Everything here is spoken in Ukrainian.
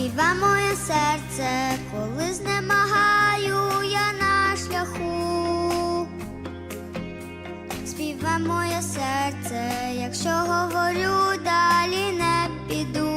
Співа моє серце, коли знемагаю я на шляху. Співа моє серце, якщо говорю далі не піду.